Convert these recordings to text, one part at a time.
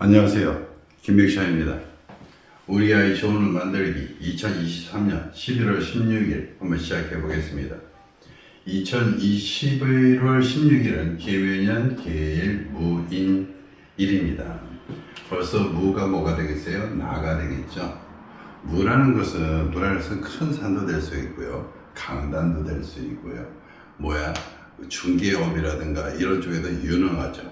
안녕하세요. 김백ሻ입니다. 우리 아이 좋은 만들기 2023년 11월 16일 한번 시작해 보겠습니다. 2021월 16일은 계묘년 계일 무인 일입니다. 벌써 무가 뭐가 되겠어요? 나가 되겠죠. 무라는 것은 무라는 큰 산도 될 수 있고요. 강단도 될 수 있고요. 뭐야? 중개업이라든가 이런 쪽에도 유능하죠.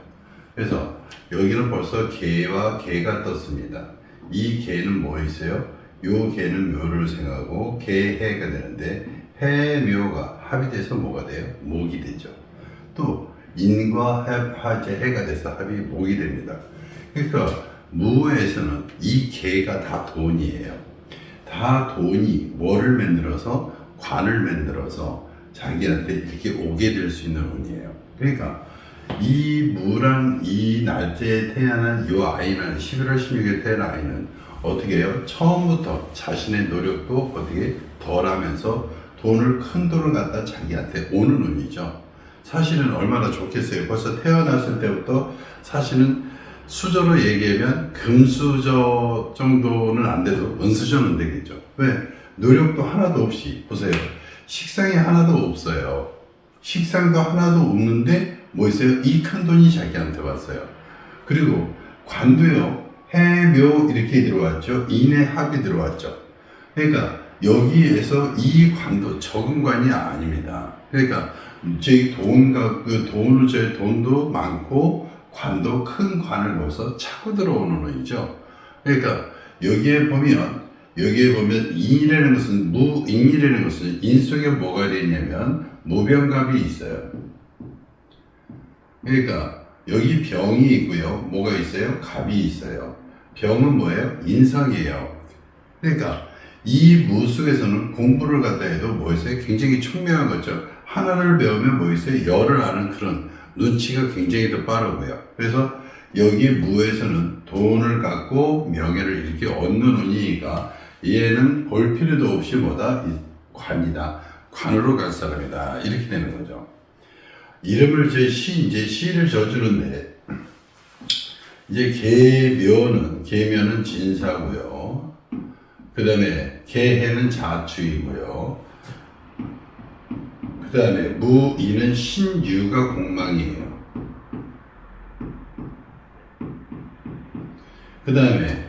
그래서 여기는 벌써 개와 개가 떴습니다. 이 개는 뭐 있어요? 요 개는 묘를 생하고 개해가 되는데 해묘가 합이 돼서 뭐가 돼요? 목이 되죠. 또 인과 합, 화제 해가 돼서 합이 목이 됩니다. 그러니까 무에서는 이 개가 다 돈이에요. 다 돈이 뭐를 만들어서 관을 만들어서 자기한테 이렇게 오게 될 수 있는 운이에요. 그러니까 이 무랑 이 날짜에 태어난 이 아이는 11월 16일에 태어난 아이는 어떻게 해요? 처음부터 자신의 노력도 어떻게 덜하면서 돈을 큰 돈을 갖다 자기한테 오는 운이죠. 사실은 얼마나 좋겠어요. 벌써 태어났을 때부터 사실은 수저로 얘기하면 금수저 정도는 안 돼도 은수저는 되겠죠. 왜? 노력도 하나도 없이 보세요. 식상이 하나도 없어요. 식상도 하나도 없는데 뭐 있어요? 이 큰 돈이 자기한테 왔어요. 그리고 관도요. 해묘 이렇게 들어왔죠. 인의 합이 들어왔죠. 그러니까 여기에서 이 관도 적은 관이 아닙니다. 그러니까 저희 돈과 그 돈을 저희 돈도 많고 관도 큰 관을 넣어서 차고 들어오는 거이죠. 그러니까 여기에 보면 여기에 보면 인이라는 것은 무인이라는 것은 인 속에 뭐가 되냐면 무병갑이 있어요. 그러니까 여기 병이 있고요. 뭐가 있어요? 갑이 있어요. 병은 뭐예요? 인성이에요. 그러니까 이 무 속에서는 공부를 갖다 해도 뭐 있어요? 굉장히 총명한 거죠. 하나를 배우면 뭐 있어요? 열을 아는 그런 눈치가 굉장히 더 빠르고요. 그래서 여기 무에서는 돈을 갖고 명예를 이렇게 얻는 운이니까 얘는 볼 필요도 없이 뭐다? 이 관이다. 관으로 갈 사람이다. 이렇게 되는 거죠. 이름을 제 시, 이제 시를 져주는데, 이제 계묘는, 계묘는 진사고요. 그 다음에 계해는 자추이고요. 그 다음에 무이는 신유가 공망이에요. 그 다음에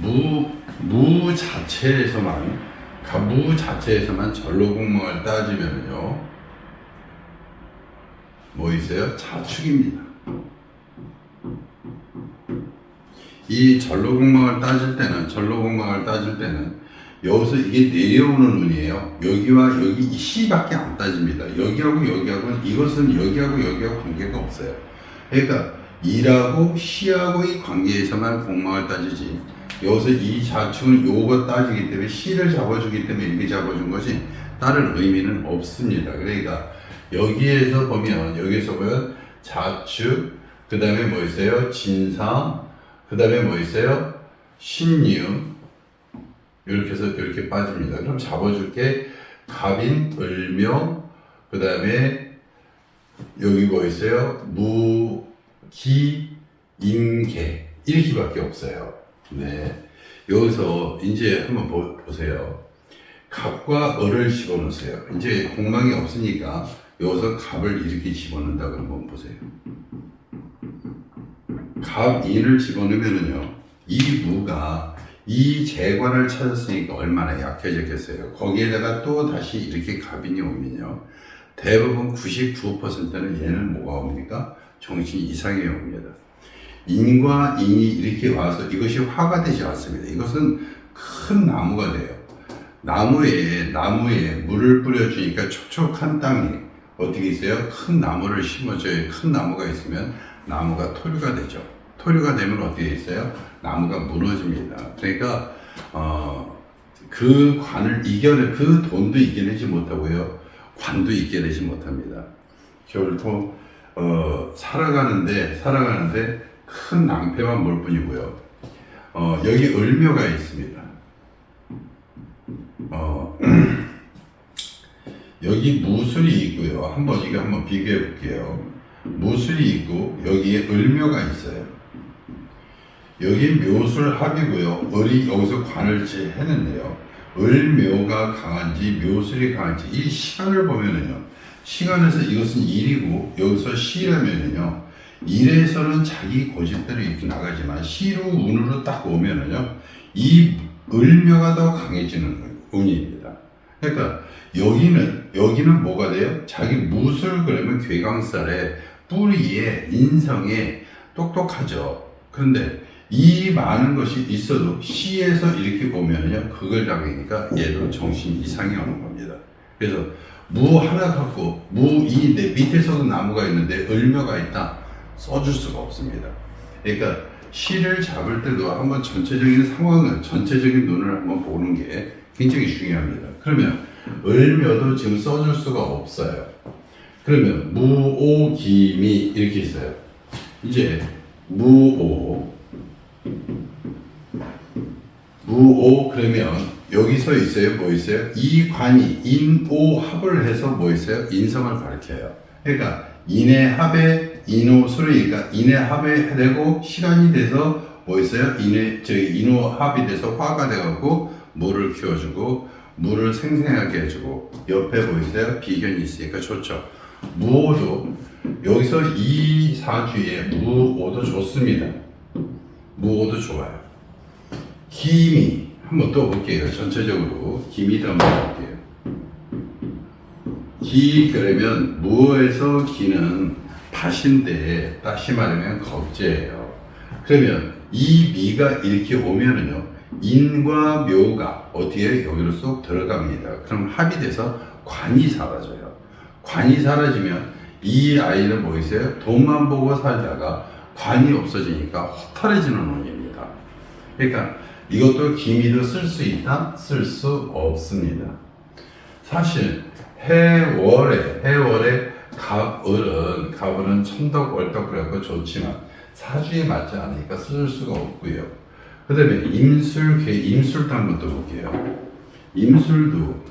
무, 무 자체에서만, 가- 무 자체에서만 전로공망을 따지면요. 뭐 있어요? 자축입니다. 이 전로공망을 따질 때는, 전로공망을 따질 때는 여기서 이게 내려오는 운이에요. 여기와 여기 이 시밖에 안 따집니다. 여기하고 여기하고는 이것은 여기하고 여기하고 관계가 없어요. 그러니까 이라고 시하고의 관계에서만 공망을 따지지. 여기서 이 자축은 요거 따지기 때문에 시를 잡아주기 때문에 이렇게 잡아준 것이 다른 의미는 없습니다. 그러니까 여기에서 보면 여기서 보면 자축 그 다음에 뭐 있어요? 진상 그 다음에 뭐 있어요? 신유 이렇게 해서 이렇게 빠집니다. 그럼 잡아줄게 갑인 을묘 그 다음에 여기 뭐 있어요? 무기 임계 이렇게밖에 없어요. 네 여기서 이제 한번 보, 보세요. 갑과 을을 집어넣으세요. 이제 공망이 없으니까 여기서 갑을 이렇게 집어넣는다 그러면 보세요. 갑 인을 집어넣으면은요, 이 무가 이 재관을 찾았으니까 얼마나 약해졌겠어요. 거기에다가 또 다시 이렇게 갑인이 오면요, 대부분 99%는 얘는 뭐가 옵니까? 정신 이상이 옵니다. 인과 인이 이렇게 와서 이것이 화가 되지 않습니다. 이것은 큰 나무가 돼요. 나무에 나무에 물을 뿌려주니까 촉촉한 땅이 어떻게 있어요? 큰 나무를 심어줘요. 큰 나무가 있으면 나무가 토류가 되죠. 토류가 되면 어떻게 있어요? 나무가 무너집니다. 그러니까 어, 그 관을 이겨내 그 돈도 이겨내지 못하고요. 관도 이겨내지 못합니다. 결코 어, 살아가는데 살아가는데 큰 낭패만 몰 뿐이고요. 어, 여기 을묘가 있습니다. 어, 여기 무술이 있고요. 한번 이거 한번 비교해 볼게요. 무술이 있고 여기에 을묘가 있어요. 여기 묘술 합이고요. 을이 여기서 관을지 했는데요. 을묘가 강한지 묘술이 강한지 이 시간을 보면은요. 시간에서 이것은 일이고 여기서 시라면은요. 일에서는 자기 고집대로 이렇게 나가지만 시로 운으로 딱 오면은요. 이 을묘가 더 강해지는 운입니다. 그러니까 여기는 여기는 뭐가 돼요? 자기 무술 그러면 괴강살에 뿌리에 인성에 똑똑하죠. 그런데 이 많은 것이 있어도 시에서 이렇게 보면요 그걸 잡으니까 얘도 정신 이상이 오는 겁니다. 그래서 무 하나 갖고 무이 내 밑에서도 나무가 있는데 을묘가 있다 써줄 수가 없습니다. 그러니까 시를 잡을 때도 한번 전체적인 상황을 전체적인 눈을 한번 보는 게 굉장히 중요합니다. 그러면 을묘도 지금 써줄 수가 없어요. 그러면 무오기미 이렇게 있어요. 이제 무오 무오 그러면 여기서 있어요? 뭐 있어요? 이 관이 인오 합을 해서 뭐 있어요? 인성을 가르쳐요. 그러니까 인해합에 인오술이니까 인해합에 되고 시간이 돼서 뭐 있어요? 인해 저기 인오 합이 돼서 화가 돼갖고 물을 키워주고 물을 생생하게 해주고 옆에 뭐 있어요 비견이 있으니까 좋죠 무오도 여기서 이 사주에 무오도 좋습니다 무오도 좋아요 기미 한번 또 볼게요. 전체적으로 기미도 한번 볼게요. 기 그러면 무에서 기는 밭인데 다시 말하면 겁재예요. 그러면 이 미가 이렇게 오면은요 인과 묘가 어디에 여기로 쏙 들어갑니다. 그럼 합이 돼서 관이 사라져요. 관이 사라지면 이 아이는 뭐 있어요? 돈만 보고 살다가 관이 없어지니까 허탈해지는 운입니다. 그러니까 이것도 기미도 쓸 수 있다? 쓸 수 없습니다. 사실 해월에 해월에 갑을은 갑을은 천덕 월덕 그래갖고 좋지만 사주에 맞지 않으니까 쓸 수가 없고요. 그 다음에 임술 개 임술도 한번 또 볼게요. 임술도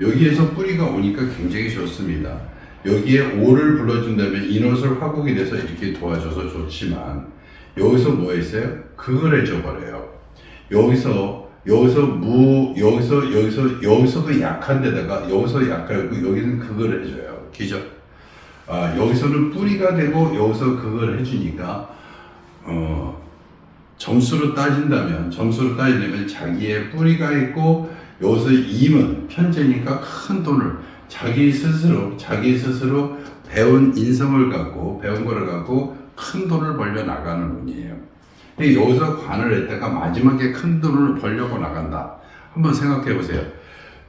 여기에서 뿌리가 오니까 굉장히 좋습니다. 여기에 오를 불러준다면 인옷을 화국이 돼서 이렇게 도와줘서 좋지만 여기서 뭐 했어요? 그걸 해줘버려요. 여기서 여기서 무 여기서 여기서 여기서도 약한 데다가 여기서 약하고 여기는 그걸 해줘요. 기죠? 아 여기서는 뿌리가 되고 여기서 그걸 해주니까 어 점수로 따진다면 점수로 따지려면 자기의 뿌리가 있고 여기서 임은 편제니까 큰 돈을 자기 스스로 자기 스스로 배운 인성을 갖고 배운 거를 갖고 큰 돈을 벌려 나가는 운이에요. 근데 여기서 관을 했다가 마지막에 큰 돈을 벌려고 나간다. 한번 생각해 보세요.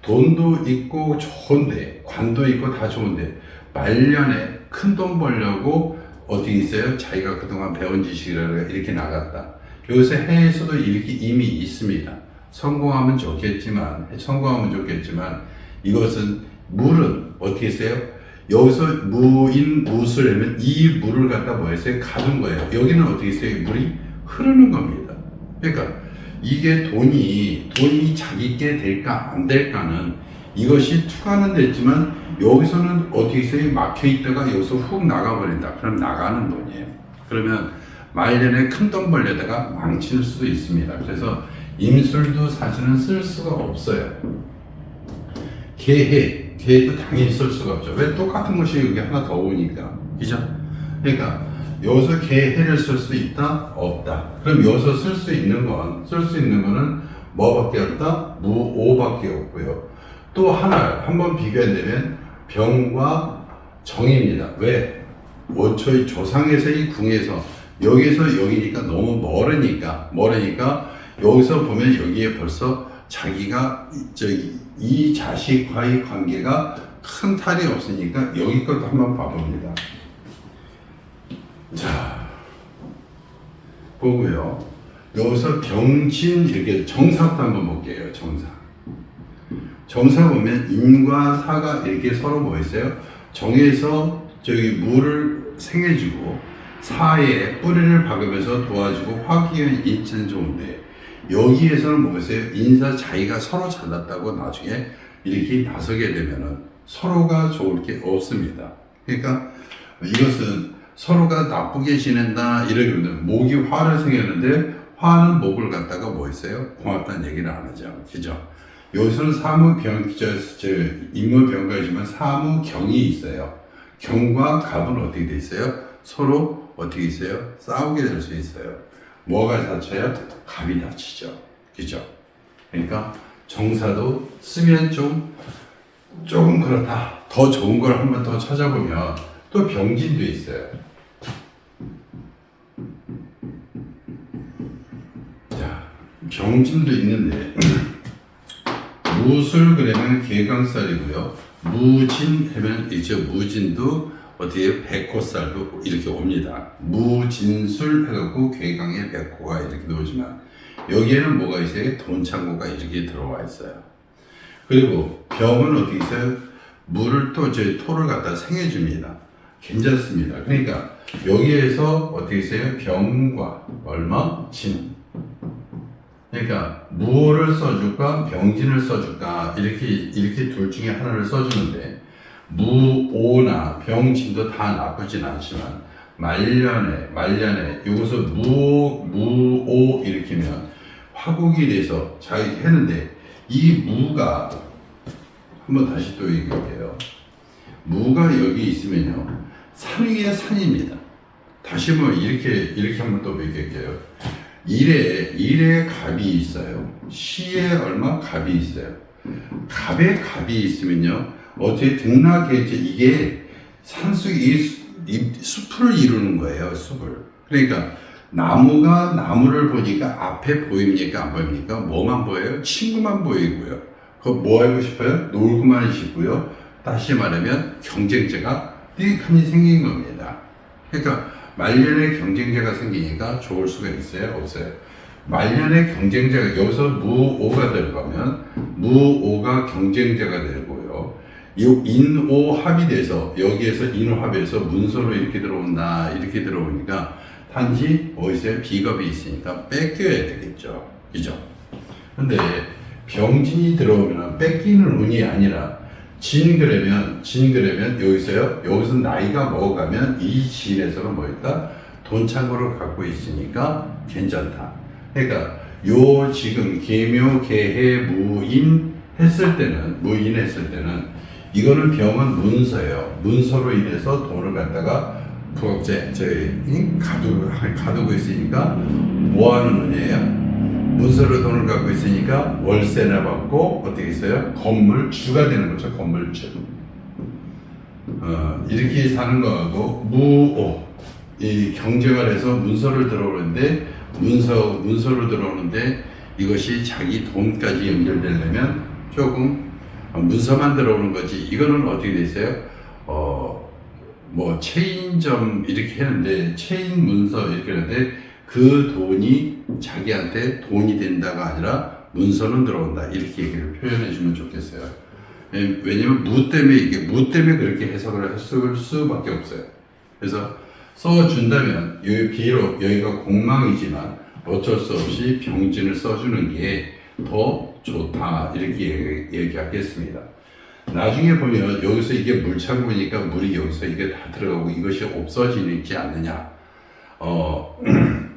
돈도 있고 좋은데 관도 있고 다 좋은데 말년에 큰 돈 벌려고 어떻게 있어요? 자기가 그동안 배운 지식이라 이렇게 나갔다. 여기서 해에서도 이렇게 이미 있습니다. 성공하면 좋겠지만 성공하면 좋겠지만 이것은 물은 어떻게 했어요? 여기서 무인 무술 하면 이 물을 갖다 뭐 했어요? 가둔 거예요. 여기는 어떻게 했어요? 물이 흐르는 겁니다. 그러니까 이게 돈이 돈이 자기께 될까 안 될까는 이것이 투과는 됐지만 여기서는 어떻게 했어요? 막혀 있다가 여기서 훅 나가버린다. 그럼 나가는 돈이에요. 그러면 말년에 큰 돈 벌려다가 망칠 수도 있습니다. 그래서 임술도 사실은 쓸 수가 없어요. 개해, 개해도 당연히 쓸 수가 없죠. 왜 똑같은 것이 여기 하나 더 오니까. 그죠? 그러니까 여기서 개해를 쓸수 있다? 없다. 그럼 여기서 쓸 수 있는 건, 쓸 수 있는 거는 뭐밖에 없다? 무오밖에 없고요. 또 하나, 한번 비교한다면 병과 정입니다. 왜? 원초의 조상에서의 궁에서 여기서 여기니까 너무 멀으니까 멀으니까 여기서 보면 여기에 벌써 자기가 이- 저기 이 자식과의 관계가 큰 탈이 없으니까 여기 것도 한번 봐봅니다. 자 보고요. 여기서 병진 이렇게 정사도 한번 볼게요. 정사. 정사 보면 인과 사가 이렇게 서로 뭐 있어요? 정에서 저기 물을 생해주고 사에 뿌리를 박으면서 도와주고 화기의 인체는 좋은데 여기에서는 뭐겠어요? 인사 자기가 서로 잘났다고 나중에 이렇게 나서게 되면은 서로가 좋을 게 없습니다. 그러니까 이것은 서로가 나쁘게 지낸다 이렇게 보면 목이 화를 생겼는데 화는 목을 갖다가 뭐 있어요? 고맙다는 얘기를 안 하죠. 그죠? 여기서는 사무병, 인무병가지만 사무경이 있어요. 경과 갑은 어떻게 돼 있어요? 서로 어떻게 있어요? 싸우게 될 수 있어요. 뭐가 다쳐요? 갑이 다치죠. 그죠? 그러니까 정사도 쓰면 좀 조금 그렇다. 더 좋은 걸 한번 더 찾아보면 또 병진도 있어요. 자, 병진도 있는데 무술 그러면 개강살이고요. 무진 하면 이제 무진도 어떻게 백호살도 이렇게 옵니다. 무진술 해갖고 괴강에 백호가 이렇게 나오지만 여기에는 뭐가 있어요? 돈창고가 이렇게 들어와 있어요. 그리고 병은 어떻게 있어요? 물을 또 저희 토를 갖다 생해줍니다. 괜찮습니다. 그러니까 여기에서 어떻게 있어요? 병과 얼마? 진. 그러니까 무를 써줄까 병진을 써줄까 이렇게 이렇게 둘 중에 하나를 써주는데 무오나 병진도 다 나쁘진 않지만 말년에 말년에 여기서 무 무오 일으키면 화국이 돼서 잘 했는데 이 무가 한번 다시 또 얘기할게요. 무가 여기 있으면요 산 위에 산입니다. 다시 뭐 이렇게 이렇게 한번 또 얘기할게요. 일에 일에 갑이 있어요. 시에 얼마 갑이 있어요. 갑에 갑이 있으면요 어떻게 등락에 이제 이게 산속 이, 수- 이 숲을 이루는 거예요 숲을. 그러니까 나무가 나무를 보니까 앞에 보입니까 안 보입니까? 뭐만 보여요? 친구만 보이고요. 그거 뭐 하고 싶어요? 놀고만 싶고요. 다시 말하면 경쟁자가 띠익하니 생긴 겁니다. 그러니까 말년에 경쟁자가 생기니까 좋을 수가 있어요? 없어요? 말년에 경쟁자가 여기서 무오가 들어가면 무오가 경쟁자가 되고요. 이 인오 합이 돼서 여기에서 인오 합에서 문서로 이렇게 들어온다 이렇게 들어오니까 단지 어디서 비겁이 있으니까 뺏겨야 되겠죠. 그죠? 근데 병진이 들어오면 뺏기는 운이 아니라 진 그러면 진 그러면 여기서요 여기서 나이가 먹어가면 이 진에서는 뭐였다 돈 창고를 갖고 있으니까 괜찮다. 그러니까 요 지금 계묘 계해 무인 했을 때는 무인 했을 때는 이거는 병은 문서예요. 문서로 인해서 돈을 갖다가 부업제 저희 가두고 가두고 있으니까 뭐 하는 운이에요? 문서로 돈을 갖고 있으니까 월세나 받고 어떻게 있어요? 건물 주가 되는 거죠. 건물주. 어, 이렇게 사는 거하고 무오 이 해서 문서를 들어오는데 문서 문서로 들어오는데 이것이 자기 돈까지 연결되려면 조금 어, 문서만 들어오는 거지. 이거는 어떻게 돼 있어요? 어, 뭐 체인점 이렇게 했는데 체인 문서 이렇게 하는데 그 돈이 자기한테 돈이 된다가 아니라 문서는 들어온다 이렇게 얘기를 표현해 주면 좋겠어요. 예, 왜냐면 무 때문에 이게 무 때문에 그렇게 해석을 했을 수밖에 없어요. 그래서 써준다면 여기 비록 여기가 공망이지만 어쩔 수 없이 병진을 써주는 게 더 좋다 이렇게 얘기- 얘기하겠습니다. 나중에 보면 여기서 이게 물창고니까 물이 여기서 이게 다 들어가고 이것이 없어지지 않느냐. 어,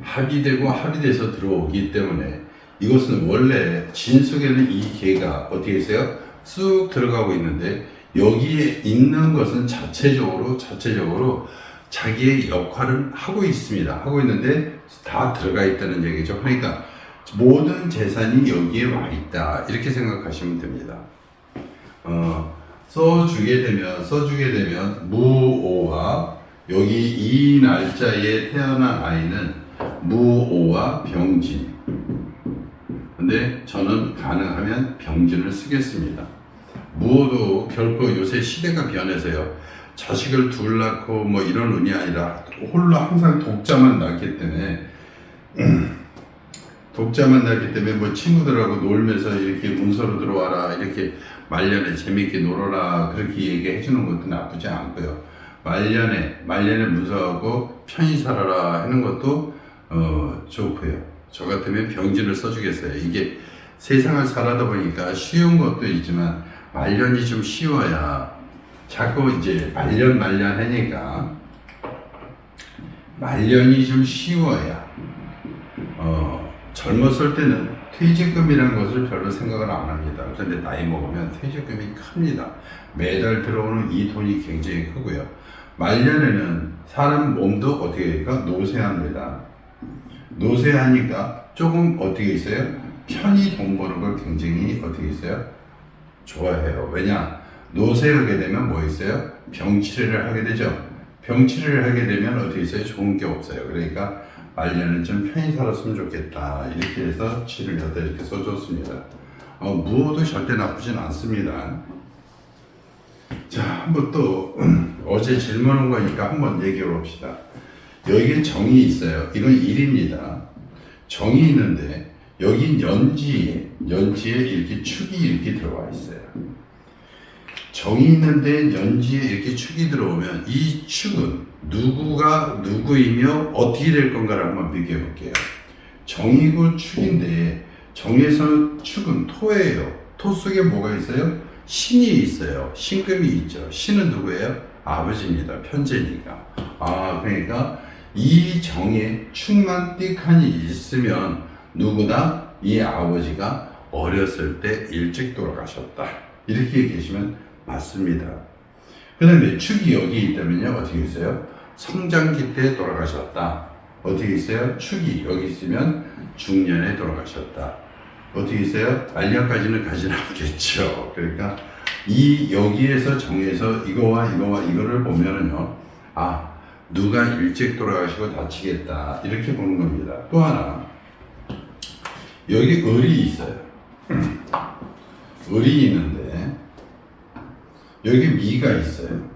합의되고 합의돼서 들어오기 때문에 이것은 원래 진 속에는 이 개가 어떻게 있어요? 쑥 들어가고 있는데 여기에 있는 것은 자체적으로 자체적으로 자기의 역할을 하고 있습니다. 하고 있는데 다 들어가 있다는 얘기죠. 그러니까 모든 재산이 여기에 와 있다 이렇게 생각하시면 됩니다. 어, 써주게 되면 써주게 되면 무오와 여기 이 날짜에 태어난 아이는 무오와 병진. 근데 저는 가능하면 병진을 쓰겠습니다. 무오도 결코 요새 시대가 변해서요. 자식을 둘 낳고 뭐 이런 운이 아니라 홀로 항상 독자만 낳기 때문에 독자만 낳기 때문에 뭐 친구들하고 놀면서 이렇게 문서로 들어와라 이렇게 말년에 재밌게 놀아라 그렇게 얘기해 주는 것도 나쁘지 않고요. 말년에 말년에 문서하고 편히 살아라 하는 것도 어 좋고요. 저 같으면 병진을 써주겠어요. 이게 세상을 살아다 보니까 쉬운 것도 있지만 말년이 좀 쉬워야 자꾸 이제 말년 말년 하니까 말년이 좀 쉬워야 어, 젊었을 때는 퇴직금이라는 것을 별로 생각을 안 합니다. 그런데 나이 먹으면 퇴직금이 큽니다. 매달 들어오는 이 돈이 굉장히 크고요. 말년에는 사람 몸도 어떻게 되니까 노쇠합니다. 노쇠하니까 조금 어떻게 있어요? 편히 돈 버는 걸 굉장히 어떻게 있어요? 좋아해요. 왜냐? 노쇠하게 되면 뭐 있어요? 병치레를 하게 되죠. 병치레를 하게 되면 어떻게 있어요? 좋은 게 없어요. 그러니까 말년은 좀 편히 살았으면 좋겠다. 이렇게 해서 치를 여덟 이렇게 써줬습니다. 어, 무호도 절대 나쁘진 않습니다. 자, 한번 또 어제 질문 온 거니까 한번 얘기해 봅시다. 여기에 정이 있어요. 이건 일입니다. 정이 있는데 여기 연지에 연지에 이렇게 축이 이렇게 들어와 있어요. 정이 있는데 연지에 이렇게 축이 들어오면 이 축은 누구가 누구이며 어떻게 될 건가를 한번 비교해 볼게요. 정이고 축인데 정에서 축은 토예요. 토 속에 뭐가 있어요? 신이 있어요. 신금이 있죠. 신은 누구예요? 아버지입니다. 편제니까. 아, 그러니까 이 정에 축만 띡하니 있으면 누구나 이 아버지가 어렸을 때 일찍 돌아가셨다. 이렇게 계시면 맞습니다. 그 다음에 축이 여기 있다면요. 어떻게 있어요? 성장기 때 돌아가셨다. 어떻게 있어요? 축이 여기 있으면 중년에 돌아가셨다. 어떻게 있어요? 말년까지는 가지는 않겠죠. 그러니까 이 여기에서 정해서 이거와 이거와 이거를 보면은요. 아, 누가 일찍 돌아가시고 다치겠다. 이렇게 보는 겁니다. 또 하나. 여기 을이 있어요. 을이 있는데 여기 미가 있어요.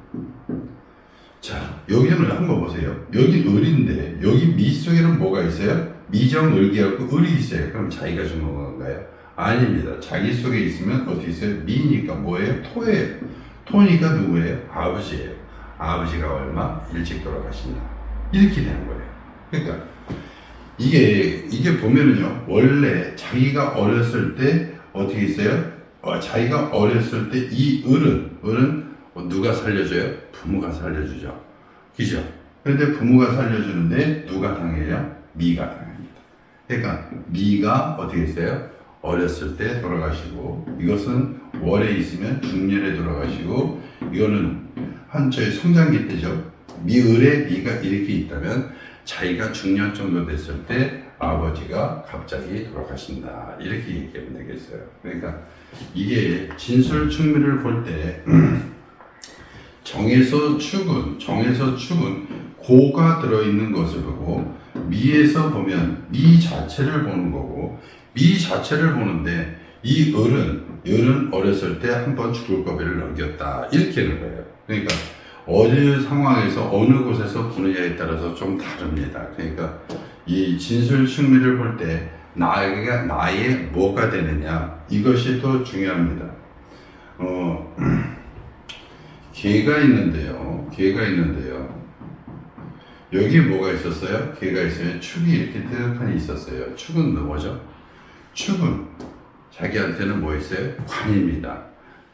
자, 여기는 한번 보세요. 여기 을인데 여기 미 속에는 뭐가 있어요? 미정을기하고 을이 있어요. 그럼 자기가 주는 건가요? 아닙니다. 자기 속에 있으면 어디 있어요? 미니까 뭐예요? 토예요. 토니까 누구예요? 아버지예요. 아버지가 얼마 일찍 돌아가신다. 이렇게 되는 거예요. 그러니까 이게 이게 보면은요 원래 자기가 어렸을 때 어떻게 있어요? 어, 자기가 어렸을 때 이 을은 을은 뭐 누가 살려줘요? 부모가 살려주죠. 그죠? 그런데 부모가 살려주는데 누가 당해요? 미가 당합니다. 그러니까 미가 어떻게 있어요? 어렸을 때 돌아가시고 이것은 월에 있으면 중년에 돌아가시고 이거는 한초의 성장기 때죠. 미을에 미가 이렇게 있다면 자기가 중년 정도 됐을 때 아버지가 갑자기 돌아가신다 이렇게 얘기하면 되겠어요. 그러니까 이게 진술 충미를 볼 때 정에서 축은 정에서 축은 고가 들어있는 것을 보고 미에서 보면 미 자체를 보는 거고 미 자체를 보는데 이 을은 을은 어렸을 때 한 번 죽을 거배를 넘겼다 이렇게 하는 거예요. 그러니까 어느 상황에서 어느 곳에서 보느냐에 따라서 좀 다릅니다. 그러니까 이 진술 충미를 볼 때 나에게 나의 뭐가 되느냐 이것이 또 중요합니다. 어, 개가 있는데요. 개가 있는데요. 여기 뭐가 있었어요? 개가 있으면 축이 이렇게 뜨뜻하니 있었어요. 축은 뭐죠? 축은 자기한테는 뭐 있어요? 관입니다.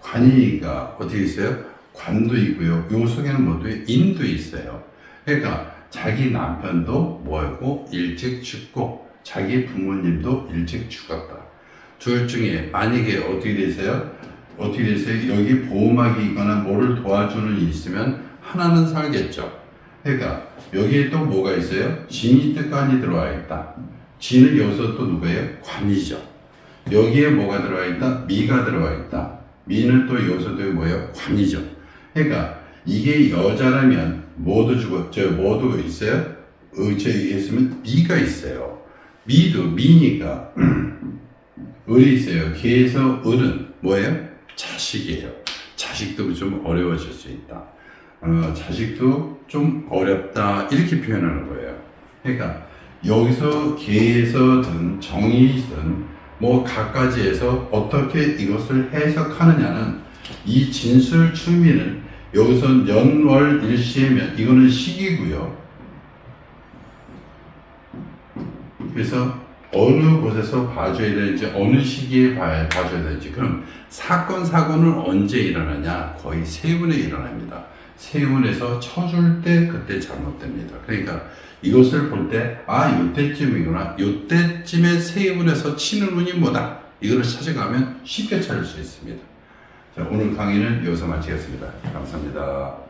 관이가 어떻게 있어요? 관도 있고요. 요 속에는 뭐도 인도 있어요. 그러니까 자기 남편도 뭐고 일찍 죽고 자기 부모님도 일찍 죽었다. 둘 중에 만약에 어떻게 되세요? 어떻게 되세요? 여기 보호막이 있거나 뭐를 도와주는 이 있으면 하나는 살겠죠. 그러니까 여기에 또 뭐가 있어요? 진이 뜻간이 들어와 있다. 진은 여기서 또 누구예요? 관이죠. 여기에 뭐가 들어와 있다? 미가 들어와 있다. 미는 또 여기서도 뭐예요? 관이죠. 그러니까 이게 여자라면 모두 죽었죠. 모두 있어요. 의체에 있으면 미가 있어요. 미도 미니까 을이 있어요. 개에서 을은 뭐예요? 자식이에요. 자식도 좀 어려워질 수 있다. 어, 자식도 좀 어렵다 이렇게 표현하는 거예요. 그러니까 여기서 개에서든 정의든 뭐 각가지에서 어떻게 이것을 해석하느냐는 이 진술 추미는 여기서 연월 일시에면 이거는 시기고요. 그래서 어느 곳에서 봐줘야 되는지 어느 시기에 봐야, 봐줘야 되는지 그럼 사건 사고는 언제 일어나냐 거의 세운에 일어납니다. 세운에서 쳐줄 때 그때 잘못됩니다. 그러니까 이것을 볼 때아 이때쯤이구나 이때쯤에 세운에서 치는 분이 뭐다 이거를 찾아가면 쉽게 찾을 수 있습니다. 자, 오늘 강의는 여기서 마치겠습니다. 감사합니다.